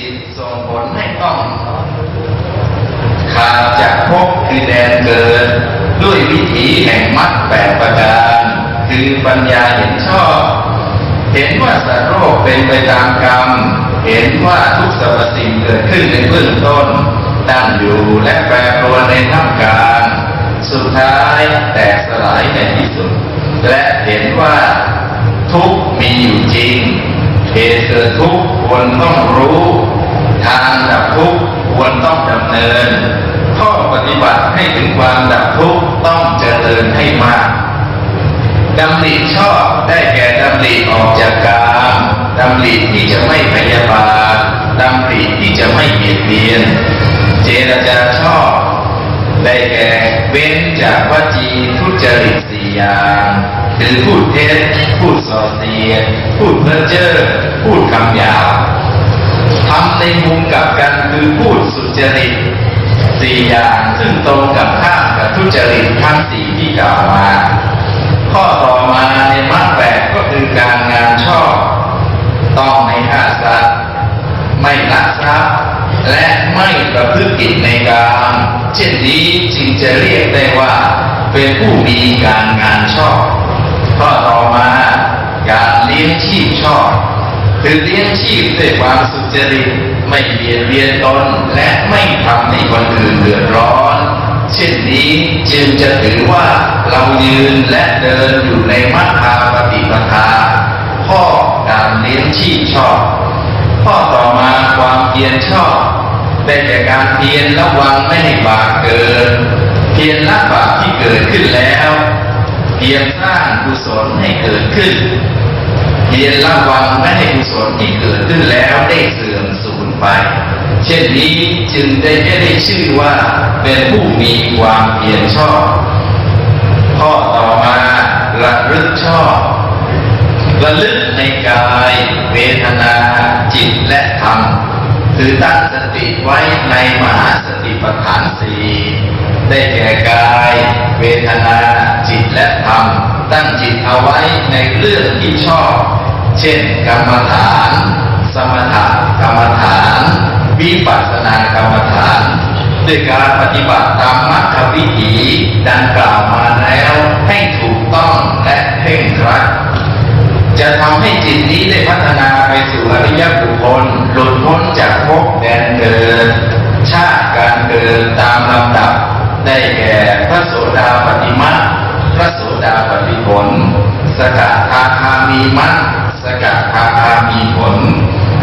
จิตส่งผลให้ต้องขาดจากภพคือแดนเกิด ด้วยวิถีแห่งมรรคแปดประการ คือปัญญาเห็นชอบ เห็นว่าสัตว์โลกเป็นไปตามกรรม เห็นว่าทุกสรรพสิ่งเกิดขึ้นในเบื้องต้น ตั้งอยู่และแปรปรวนในท่ามกลางสุดท้ายแตกสลายในที่สุด และเห็นว่าทุกมีอยู่จริง เหตุเกิดทุกข์ควรต้องรู้ ทางดับทุกข์ควรต้องดำเนิน ข้อปฏิบัติให้ถึงความดับทุกข์ต้องเจริญให้มากดำริชอบได้แก่ดำริออกจากกามดำริที่จะไม่พยาบาทดำริที่จะไม่เบียดเบียน เจรจาชอบ ได้แก่เว้นจากวจีทุจริตสี่อย่างคือพูดเท็จพูดส่อเสียดพูดเพ้อเจ้อพูดคำหยาบทำในมุมกับกันคือพูดสุจริตสี่อย่างซึ่งตรงกับข้ามกับทุจริตทั้งสี่ที่กล่าวมา ข้อต่อมาในมรรคแปดก็คือการงานชอบ ต้องไม่ฆ่าสัตว์ไม่ลักทรัพย์ และไม่ประพฤติผิดในกามเช่นนี้จึงจะเรียกได้ว่า เป็นผู้มีการงานชอบข้อต่อมา การเลี้ยงชีพชอบคือเลี้ยงชีพด้วยความสุจริตไม่เบียดเบียนตนและไม่ทำให้คนอื่นเดือดร้อน เช่นนี้จึงจะถือว่าเรายืนและเดินอยู่ในมัคคาปฏิปทาข้อการเลี้ยงชีพชอบ ข้อต่อมาความเพียรชอบ ได้แก่การเพียรระวังไม่ให้บาปเกิด เพียรละบาปที่เกิดขึ้นแล้ว เพียรสร้างกุศลให้เกิดขึ้น เพียรระวังไม่ให้กุศลที่เกิดขึ้นแล้วได้เสื่อมสูญไป เช่นนี้จึงได้ไม่ได้ชื่อว่าเป็นผู้มีความเพียรชอบ ข้อต่อมาระลึกชอบ ระลึกในกายเวทนาจิตและธรรม คือตั้งสติไว้ในมหาสติปัฏฐานสี่ได้แก่กาย เวทนาจิตและธรรม ตั้งจิตเอาไว้ในเรื่องที่ชอบ เช่น กรรมฐาน สมถกรรมฐาน วิปัสสนากรรมฐานด้วยการปฏิบัติตามมรรควิถีดังกล่าวมาแล้วให้ถูกต้องและเพ่งครัด จะทำให้จิตนี้ได้พัฒนาไปสู่อริยบุคคลหลุดพ้นจากภพแดนเกิดชาติการเกิดตามลำดับ ได้แก่พระโสดาปฏิมัคพระโสดาปฏิผล สกทาคามีมัคสกทาคามีผล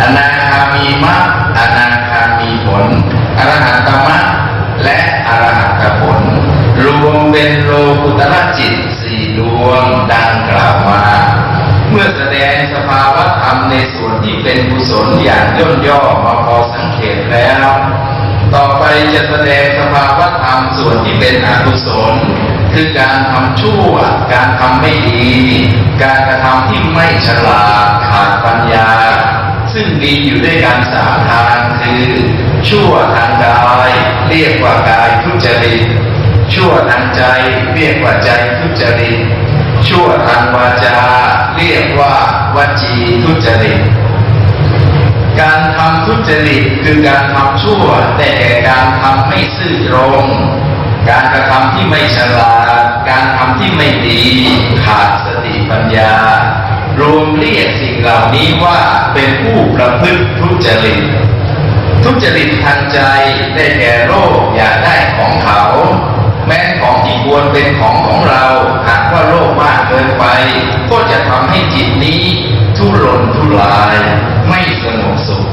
อนาคามีมัคอนาคามีผลอรหัตตมัคและอรหัตผล รมในส่วนที่เป็นกุศลอย่างย่นย่อมาพอสังเกตแล้ว ต่อไปจะแสดงสภาวะธรรมส่วนที่เป็นอกุศล คือการทำชั่ว การทำไม่ดี การกระทำที่ไม่ฉลาดขาดปัญญา ซึ่งมีอยู่ด้วยกันสามทางคือชั่วทางกาย เรียกว่ากายทุจริตชั่วทางใจ เรียกว่าใจทุจริต ชั่วทางวาจา เรียกว่าวจีทุจริต การทำทุจริตคือการทำชั่ว แต่แก่การทำไม่ซื่อตรง การกระทำที่ไม่ฉลาด การทำที่ไม่ดี ขาดสติปัญญา รวมเรียกสิ่งเหล่านี้ว่าเป็นผู้ประพฤติทุจริต ทุจริตทางใจได้แก่โลภอยากได้ของเขา แม้ของที่ควรเป็นของของเรา หากว่าโลภมากเกินไป ก็จะทำให้จิตนี้ ทุรนทุราย ไม่สงบสุข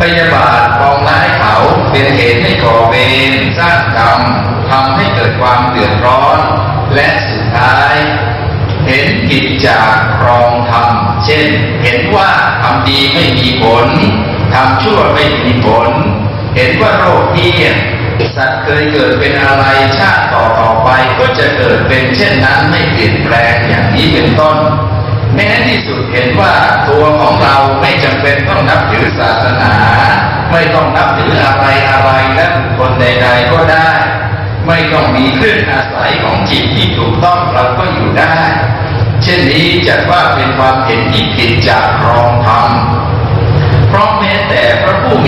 พยาบาทปองร้ายเขาเป็นเหตุให้ก่อเวรสร้างกรรมทำให้เกิดความเดือดร้อน และสุดท้าย เห็นผิดจากครองธรรมเช่น เห็นว่าทำดีไม่มีผลทำชั่วไม่มีผล เห็นว่าโรคเที่ยง สัตว์เคยเกิดเป็นอะไรชาติต่อต่อไปก็จะเกิดเป็นเช่นนั้นไม่เปลี่ยนแปลงอย่างนี้เป็นต้นแม้ที่สุดเห็นว่าตัวของเราไม่จำเป็นต้องนับถือศาสนา ไม่ต้องนับถืออะไรอะไรและบุคคลใด ๆ ก็ได้ ไม่ต้องมีเครื่องอาศัยของจิตที่ถูกต้องเราก็อยู่ได้ เช่นนี้จัดว่าเป็นความเห็นที่ผิดจากรองธรรม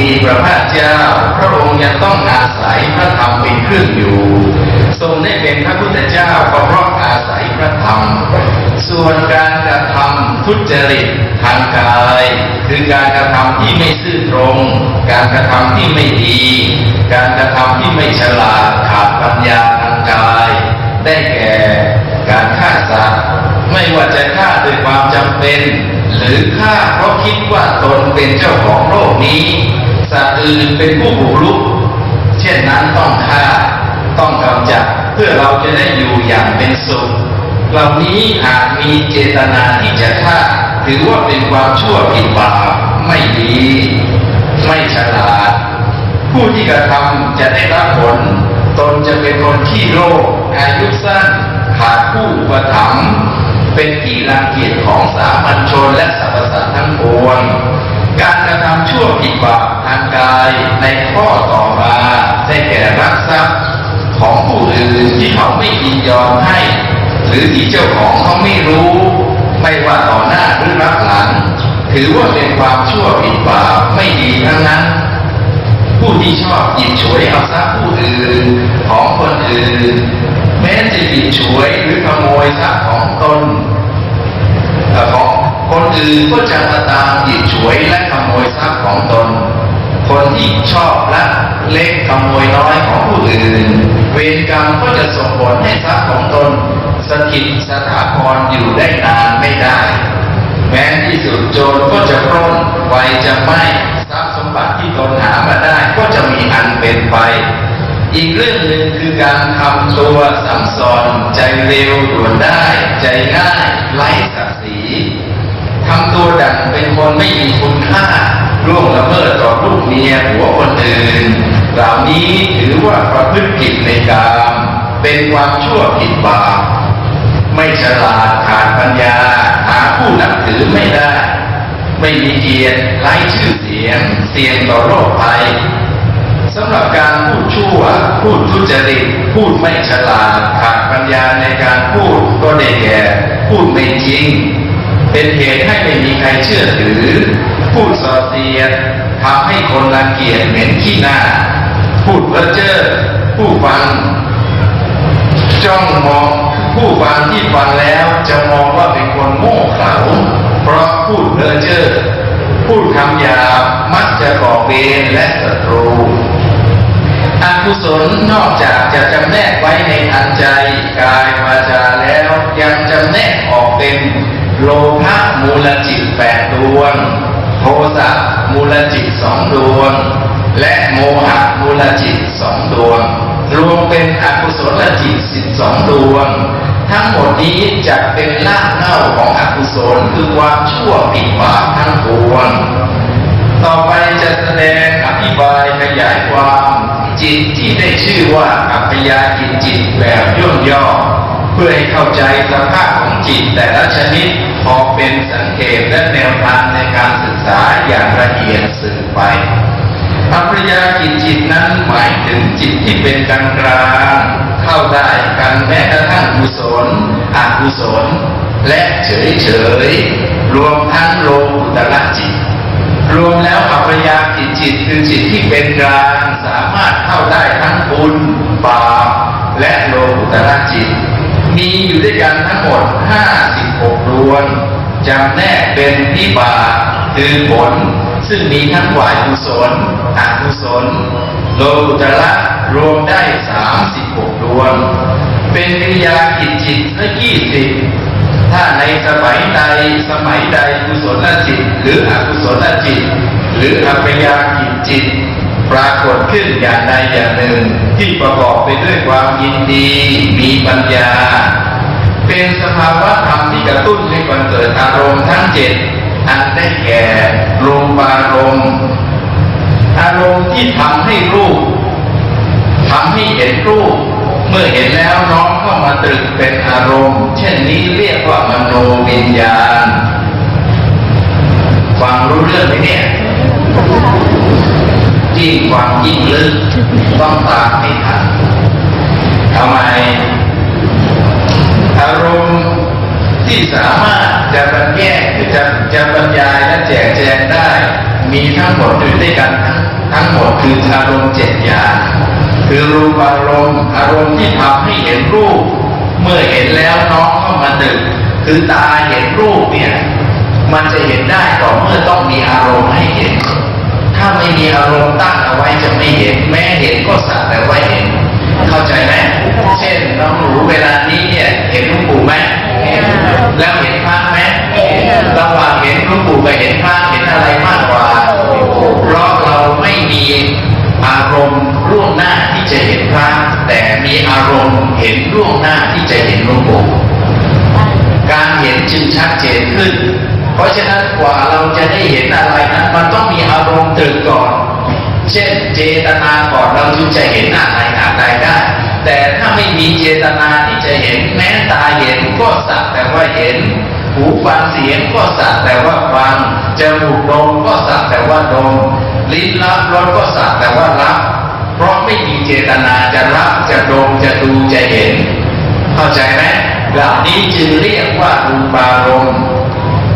มีพระพระภาคเจ้า พระองค์ยังต้องอาศัยพระธรรมเป็นเครื่องอยู่ ทรงได้เป็นพระพุทธเจ้าก็เพราะอาศัยพระธรรม ส่วนการกระทำทุจริตทางกาย คือการกระทำที่ไม่ซื่อตรง การกระทำที่ไม่ดี การกระทำที่ไม่ฉลาดขาดปัญญาทางกาย ได้แก่การฆ่าสัตว์ไม่ว่าจะฆ่าด้วยความจำเป็น หรือฆ่าเพราะคิดว่าตนเป็นเจ้าของโลกนี้ สัตว์อื่นเป็นผู้บุกรุก เช่นนั้นต้องฆ่าต้องกำจัดเพื่อเราจะได้อยู่อย่างเป็นสุขเหล่านี้หากมีเจตนาที่จะฆ่าถือว่าเป็นความชั่วผิดบาปไม่ดี ไม่ฉลาด ผู้ที่กระทำจะได้รับผล ตนจะเป็นคนที่โลภอายุสั้นขาดผู้อุประถมภ์เป็นที่รังเกียจของสามัญชนและสรรพสัตว์ทั้งปวง การกระทำชั่วผิดบาปทางกายในข้อต่อมาได้แก่รักทรัพย์ของผู้อื่นที่เขาไม่ยินยอมให้ หรือที่เจ้าของเขาไม่รู้ ไม่ว่าต่อหน้าหรือรับหลัง ถือว่าเป็นความชั่วผิดบาปไม่ดีทั้งนั้น ผู้ที่ชอบหยิบฉวยเอาทรัพย์ผู้อื่นของคนอื่น แม้จะหยิบฉวยหรือขโมยทรัพย์ของตนของ คนอื่นก็จะมาตามหยิบฉวยและขโมยทรัพย์ของตน คนที่ชอบละเล็กขโมยน้อยของผู้อื่น เวรกรรมก็จะส่งผลให้ทรัพย์ของตน สถิตสถาพรอยู่ได้นานไม่ได้ แม้ที่สุดโจรก็จะปล้นไฟจะไหม้ทรัพย์สมบัติที่ตนหามาได้ก็จะมีอันเป็นไปอีกเรื่องหนึ่งคือการทำตัวสัมสอนใจเร็วด่วนได้ ใจง่ายไร้ศักดิ์ศรี ทำตัวดังเป็นคนไม่มีคุณค่าร่วงละเมิดต่อลูกเมียผัวคนอื่นเหล่านี้ถือว่าประพฤติผิดในกามเป็นความชั่วผิดบาปไม่ฉลาดขาดปัญญา หาผู้นับถือไม่ได้ ไม่มีเกียรติไร้ชื่อเสียง เสี่ยงต่อโรคภัยสำหรับการพูดชั่ว พูดทุจริต พูดไม่ฉลาดขาดปัญญาในการพูดก็ได้แก่ พูดไม่จริง เป็นเหตุให้ไม่มีใครเชื่อถือ พูดส่อเสียดทำให้คนรังเกียจเหม็นขี้หน้า พูดเพ้อเจ้อผู้ฟัง จ้องมองผู้ฟังที่ฟังแล้วจะมองว่าเป็นคนโง่เขลาเพราะพูดเพ้อเจ้อพูดคำหยาบมักจะก่อเวรและศัตรูอกุศลนอกจากจะจำแนกไว้ในอันใจกายวาจาแล้วยังจำแนกออกเป็น โลภะมูลจิตแปดดวง โทสะมูลจิตสองดวง และโมหะมูลจิตสองดวง รวมเป็นอกุศลจิตสิบสองดวง ทั้งหมดนี้จะเป็นรากเหง้าของอกุศลคือความชั่วผิดบาปทั้งปวง ต่อไปจะแสดงอธิบายขยายความจิตที่ได้ชื่อว่าอัพยากิจจิตแบบย่นย่อ เพื่อให้เข้าใจสภาพของจิตแต่ละชนิด พอเป็นสังเกตและแนวทางในการศึกษาอย่างละเอียดสืบไปอัปริยากิจจิตนั้นหมายถึงจิตที่เป็นกลางกลางเข้าได้กันแม้กระทั่งกุศลอกุศล และเฉยเฉยรวมทั้งโลกุตระจิต รวมแล้วอัปยากิจจิตคือจิตที่เป็นกลางสามารถเข้าได้ทั้งบุญบาปและโลกุตระจิต มีอยู่ด้วยกันทั้งหมด 56 ดวงจำแนกเป็นวิบากคือผล ซึ่งมีทั้งฝ่ายกุศลอกุศลโลกุตระรวมได้ 36 ดวง เป็นกิยากิจจิตละ20ถ้าในสมัยใดสมัยใดกุศลจิต หรืออกุศลจิต หรืออัปยากิจจิต ปรากฏขึ้นอย่างใดอย่างหนึ่ง ที่ประกอบไปด้วยความยินดีมีปัญญา เป็นสภาวะธรรมที่กระตุ้นให้บังเกิดอารมณ์ทั้งเจ็ดอันได้แก่รูปารมณ์อารมณ์ที่ทำให้รูปทำให้เห็นรูป เมื่อเห็นแล้วน้อมเข้ามาตรึกเป็นอารมณ์ เช่นนี้เรียกว่ามโนวิญญาณฟังรู้เรื่องไหมเนี่ย ยิ่งฟังยิ่งลึกต้องตามให้ทันทำไมอารมณ์ที่สามารถจะบรรแยกจะจะบรรยายและแจกแจงได้ มีทั้งหมดอยู่ด้วยกันทั้งทั้งหมดคืออารมณ์เจ็ดอย่างคือรูปอารมณ์อารมณ์ที่ทำให้เห็นรูป เมื่อเห็นแล้วน้องเข้ามาดึก คือตาเห็นรูปเนี่ย มันจะเห็นได้ต่อเมื่อต้องมีอารมณ์ให้เห็น ถ้าไม่มีอารมณ์ตั้งเอาไว้จะไม่เห็น แม้เห็นก็สักแต่ว่าเห็น เข้าใจไหมเช่นน้องหนูเวลานี้เนี่ยเห็นลูกปู่ไหมแล้วเห็นพระไหมระหว่างเห็นลูกปู่กับเห็นพระเห็นอะไรมากกว่า เพราะเราไม่มีอารมณ์ล่วงหน้าที่จะเห็นพระแต่มีอารมณ์เห็นล่วงหน้าที่จะเห็นหลวงปู่การเห็นจึงชัดเจนขึ้น เพราะฉะนั้นกว่าเราจะได้เห็นอะไรนั้นมันต้องมีอารมณ์ตรึกก่อน เช่นเจตนาก่อนเราจึงจะเห็นอะไรอะไรได้ แต่ถ้าไม่มีเจตนาที่จะเห็นแม้ตาเห็นก็สักแต่ว่าเห็น หูฟังเสียงก็สักแต่ว่าฟังจมูกดมก็สักแต่ว่าดมลิ้นรับรสก็สักแต่ว่ารับเพราะไม่มีเจตนาจะรับจะดมจะดูจะเห็น เข้าใจไหมเหล่านี้จึงเรียกว่ารูปารมณ์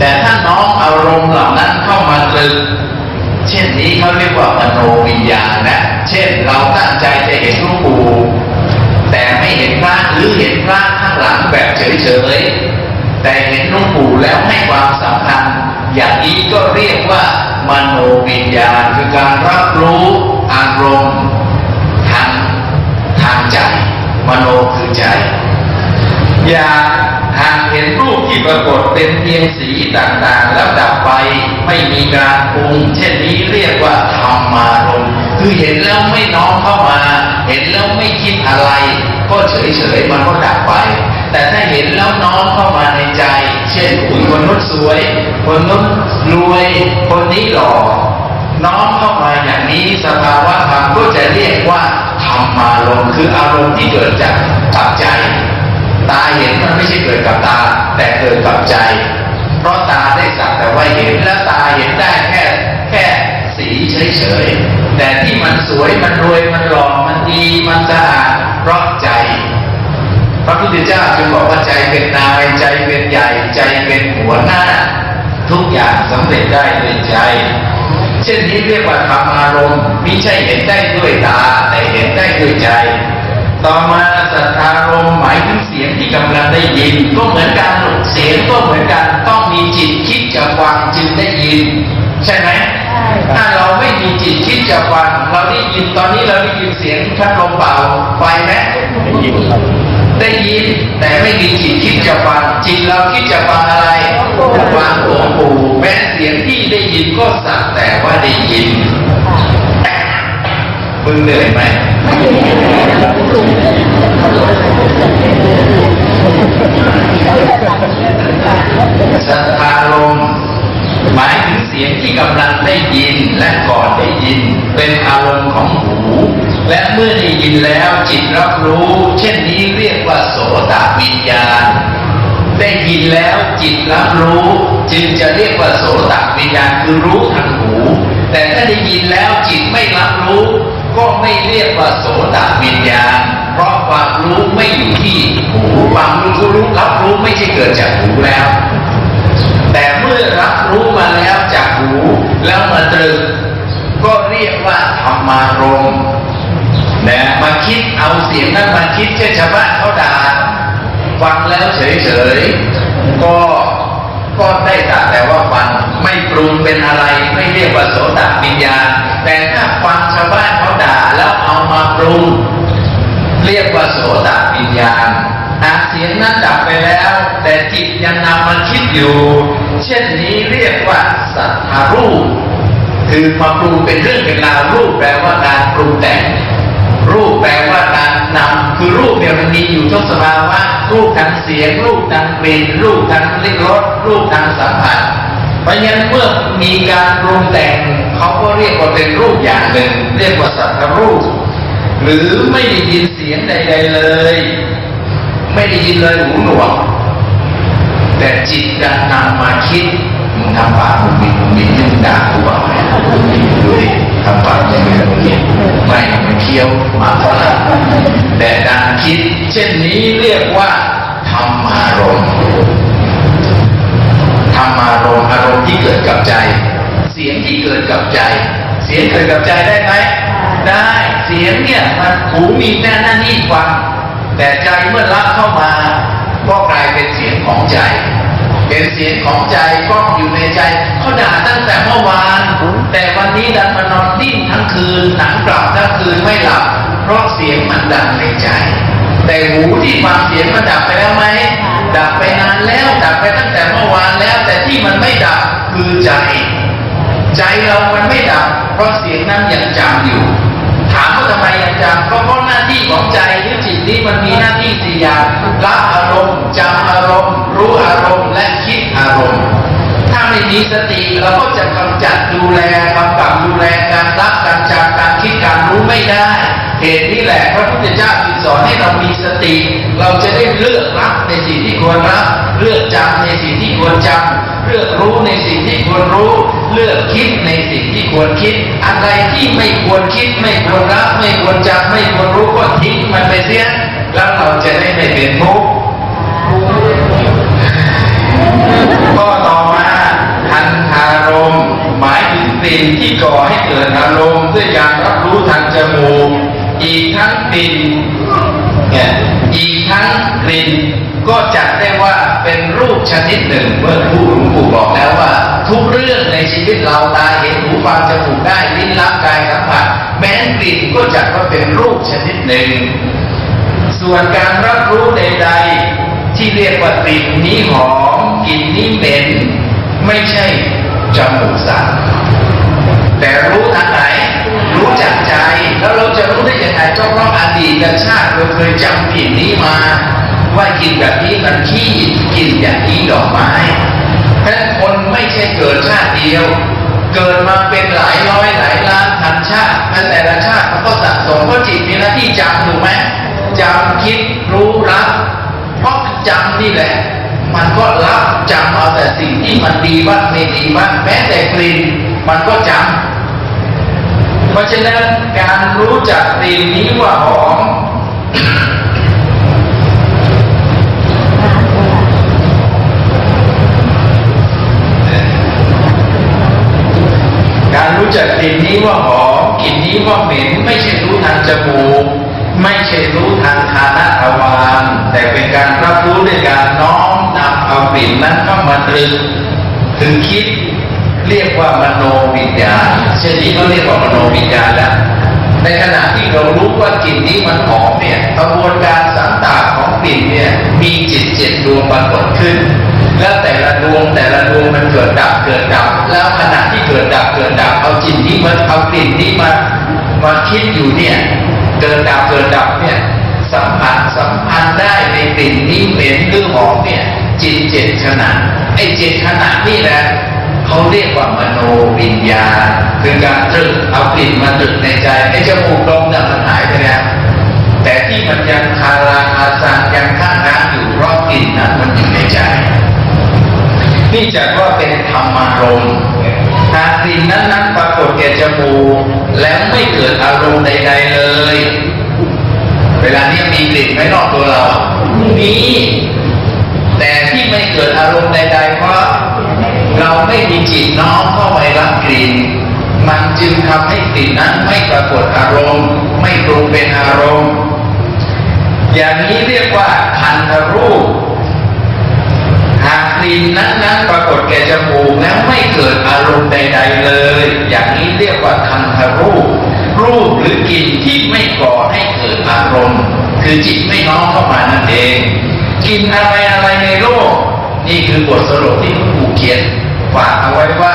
แต่ถ้าน้องอารมณ์เหล่านั้นเข้ามาตรึกเช่นนี้เขาเรียกว่ามโนวิญญาณนะ เช่นเราตั้งใจจะเห็นหลูกปู่แต่ไม่เห็นพระหรือเห็นพระข้างหลังแบบเฉยๆแต่เห็นหลูกปู่แล้วให้ความสำคัญอย่างนี้ก็เรียกว่ามโนวิญญาณคือการรับรู้อารมณ์ทางทางใจ มโนคือใจ อย่าหากเห็นรูปที่ปรากฏเป็นเพียงสีต่างๆ แล้วดับไปไม่มีการปรุงเช่นนี้เรียกว่าธรรมารมคือเห็นแล้วไม่น้อมเข้ามา เห็นแล้วไม่คิดอะไร ก็เฉยๆมันก็ดับไป แต่ถ้าเห็นแล้วน้อมเข้ามาในใจ เช่นอุ้ยคนนู้นสวย คนนู้นรวย คนนี้หล่อน้อมเข้ามาอย่างนี้สภาวะธรรมก็จะเรียกว่าธรรมารมคืออารมณ์ที่เกิดจากปัจจัย ตาเห็นมันไม่ใช่เกิดกับตา แต่เกิดกับใจ เพราะตาได้สักแต่ว่าเห็นและตาเห็นได้แค่แค่สีเฉยๆแต่ที่มันสวยมันรวยมันหล่อมันดีมันสะอาดเพราะใจพระพุทธเจ้าจึงบอกว่าใจเป็นนายใจเป็นใหญ่ใจเป็นหัวหน้า ทุกอย่างสำเร็จได้ด้วยใจ เช่นนี้เรียกว่าธรรมารมณ์มิใช่เห็นได้ด้วยตาแต่เห็นได้ด้วยใจ ต่อมาสัทธารมณ์หมายถึงเสียงที่กำลังได้ยิน ก็เหมือนกันเสียงก็เหมือนกันต้องมีจิตคิดจะฟังจึงได้ยิน ใช่ไหมถ้าเราไม่มีจิตคิดจะฟังเราได้ยินตอนนี้เราได้ยินเสียงพัดลมเป่าไฟไหมได้ยินได้ยินแต่ไม่มีจิตคิดจะฟังจิตเราคิดจะฟังอะไรฟังหลวงปู่แม้เสียงที่ได้ยินก็สักแต่ว่าได้ยินมึงเหนื่อยไหม สัทธารมณ์หมายถึงเสียงที่กำลังได้ยินและก่อนได้ยิน เป็นอารมณ์ของหู และเมื่อได้ยินแล้วจิตรับรู้ เช่นนี้เรียกว่าโสตวิญญาณ ได้ยินแล้วจิตรับรู้ จึงจะเรียกว่าโสตวิญญาณคือรู้ทางหู แต่ถ้าได้ยินแล้วจิตไม่รับรู้ ก็ไม่เรียกว่าโสตวิญญาณ เพราะความรู้ไม่อยู่ที่หูความรู้รู้รับรู้ไม่ใช่เกิดจากหูแล้ว แต่เมื่อรับรู้มาแล้วจากหูแล้วมาตรึก ก็เรียกว่าธรรมารมณ์นะมาคิดเอาเสียงนั้นมาคิดเช่นชาวบ้านเขาด่าฟังแล้วเฉยๆก็ ก็ได้แต่แต่ว่าฟังไม่ปรุงเป็นอะไรไม่เรียกว่าโสตวิญญาณแต่ถ้าฟังชาวบ้านเขาด่าแล้วเอามาปรุง เรียกว่าโสตวิญญาณอาเสียงนั้นดับไปแล้ว แต่จิตยังนำมาคิดอยู่ เช่นนี้เรียกว่าสัทธารูป คือมาปรุงเป็นเรื่องเป็นราวรูปแปลว่าการปรุงแต่ง รูปแปลว่าการนำคือรูปเนี่ยมันมีอยู่ทุกสภาวะรูปทางเสียง รูปทางกลิ่นรูปทางลิ้มรสรูปทางสัมผัสเพราะฉะนั้นเมื่อมีการปรุงแต่งเขาก็เรียกว่าเป็นรูปอย่างหนึ่ง เรียกว่าสัทธารูป หรือไม่ได้ยินเสียงใด ๆเลย ไม่ได้ยินเลยหูหนวกแต่จิตดันนำมาคิดมึงทำปากมึงมีมึงมีมึงด่ากูเปล่าเนี่ยดูดิ ทำปากยังไมึงเนี่ยไม่เคี้ยวหมาแต่ดันคิด เช่นนี้เรียกว่าธรรมารมณ์ธรรมารมณ์อารมณ์ที่เกิดกับใจ เสียงที่เกิดกับใจ เสียงเกิดกับใจได้ไหมได้เสียงเนี่ยมันหูมีหน้าหน้าที่ฟังแต่ใจเมื่อรับเข้ามา ก็กลายเป็นเสียงของใจ เป็นเสียงของใจก้องอยู่ในใจเขาด่าตั้งแต่เมื่อวาน แต่วันนี้ดันมานอนดิ้นทั้งคืนหนังกลับทั้งคืนไม่หลับ เพราะเสียงมันดังในใจ แต่หูที่ฟังเสียงมันดับไปแล้วไหมดับไปนานแล้วดับไปตั้งแต่เมื่อวานแล้ว แต่ที่มันไม่ดับคือใจ ใจเรามันไม่ดับ เพราะเสียงนั้นยังจำอยู่ ถามว่าทำไมยังจำก็เพราะหน้าที่ของใจหรือจิต นี้มันมีหน้าที่สี่อย่างรับอารมณ์จำอารมณ์ รู้อารมณ์และคิดอารมณ์ ถ้าไม่มีสติเราก็จะกำจัดดูแลกำกับดูแลการรับการจำการคิดการรู้ไม่ได้ เหตุนี้แหละพระพุทธเจ้าจึงสอนให้เรามีสติ เราจะได้เลือกรับในสิ่งที่ควรรับ เลือกจำในสิ่งที่ควรจำเลือกรู้ในสิ่งที่ควรรู้ เลือกคิดในสิ่งที่ควรคิด อะไรที่ไม่ควรคิด ไม่ควรรับ ไม่ควรจำไม่ควรรู้ก็ทิ้งมันไปเสียแล้วเราจะ ก็จัดว่าเป็นรูปชนิดหนึ่ง ส่วนการรับรู้ใด ๆ ที่เรียกว่ากลิ่นนี้หอมกลิ่นนี้เหม็นไม่ใช่จมูกสัตว์แต่รู้ทางไหน รู้จากใจ แล้วเราจะรู้ได้ยังไงก็เพราะอดีตชาติเราเคยจำกลิ่นนี้มา ว่ากลิ่นแบบนี้มันขี้กลิ่นอย่างนี้ดอกไม้เพราะฉะนั้นคนไม่ใช่เกิดชาติเดียว เกิดมาเป็นหลายร้อยหลายล้านพันชาติและแต่ละชาติมันก็สะสมเพราะจิตมีหน้าที่จำถูกไหมจำคิดรู้รับเพราะจำนี่แหละ มันก็รับจำเอาแต่สิ่งที่มันดีบ้างไม่ดีบ้างแม้แต่กลิ่นมันก็จำเพราะฉะนั้นการรู้จักกลิ่นนี้ว่าหอม ลึกถึงคิดเรียกว่ามโนวิญญาณเช่นนี้ก็เรียกว่ามโนวิญญาณแล้วในขณะที่เรารู้ว่ากลิ่นนี้มันหอมเนี่ยกระบวนการสังตาของกลิ่นเนี่ยมีจิตเจ็ดดวงปรากฏขึ้น แล้วแต่ละดวงแต่ละดวงมันเกิดดับเกิดดับ แล้วขณะที่เกิดดับเกิดดับเอาจิตนี้มันเอากลิ่นนี้มามาคิดอยู่เนี่ยเกิดดับเกิดดับเนี่ยสัมผัสสัมพันธ์ได้ในกลิ่นนี้เหม็นหรือหอมเนี่ยจิตเจ็ดขณะไอ้จ็ดขณะนี่แหละเขาเรียกว่ามโนวิญญาณคือการตรึกเอากลิ่นมาตรึกในใจไอ้จมูกลมเนี่ยมันหายไปแล้วแต่ที่มันยังคาราคาซังยังข้างน้ำอยู่เพราะกลิ่นนั้นมันอยู่ในใจ นี่จัดว่าเป็นธรรมารมณ์หากกลิ่นนั้นนั้นปรากฏแก่จมูกแล้วไม่เกิดอารมณ์ใด ๆเลย เวลานี้มีกลิ่นไหมนอกตัวเรามี ไม่เกิดอารมณ์ใดๆ เพราะเราไม่มีจิตน้อมเข้าไปรับกลิ่น มันจึงทำให้กลิ่นนั้นไม่ปรากฏอารมณ์ ไม่ปรุงเป็นอารมณ์ อย่างนี้เรียกว่าคันธรูป หากกลิ่นนั้นนั้นปรากฏแก่จมูกแล้วไม่เกิดอารมณ์ใด ๆ เลย อย่างนี้เรียกว่าคันธรูป รูปหรือกลิ่นที่ไม่ก่อให้เกิดอารมณ์ คือจิตไม่น้อมเข้ามานั่นเอง กินอะไรอะไรในโลก นี่คือบทสรุปที่หลวงปู่เขียนฝากเอาไว้ว่า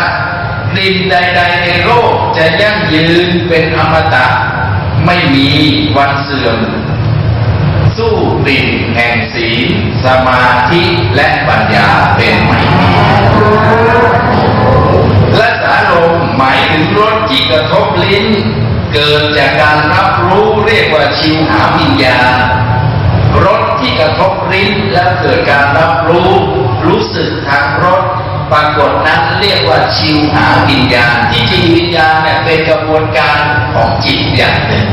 กลิ่นใด ๆ ในโลกจะยั่งยืนเป็นอมตะ ไม่มีวันเสื่อม สู้กลิ่นแห่งศีลสมาธิและปัญญาเป็นไม่มีและสารลมหมายถึงรสที่กระทบลิ้น เกิดจากการรับรู้เรียกว่าชิวหาวิญญาณรส กระทบลิ้นแล้วเกิดการรับรู้รู้สึกทางรสปรากฏนั้นเรียกว่าชิวหาวิญญาณที่จริงวิญญาณเนี่ยเป็นกระบวนการของจิตอย่างหนึ่ง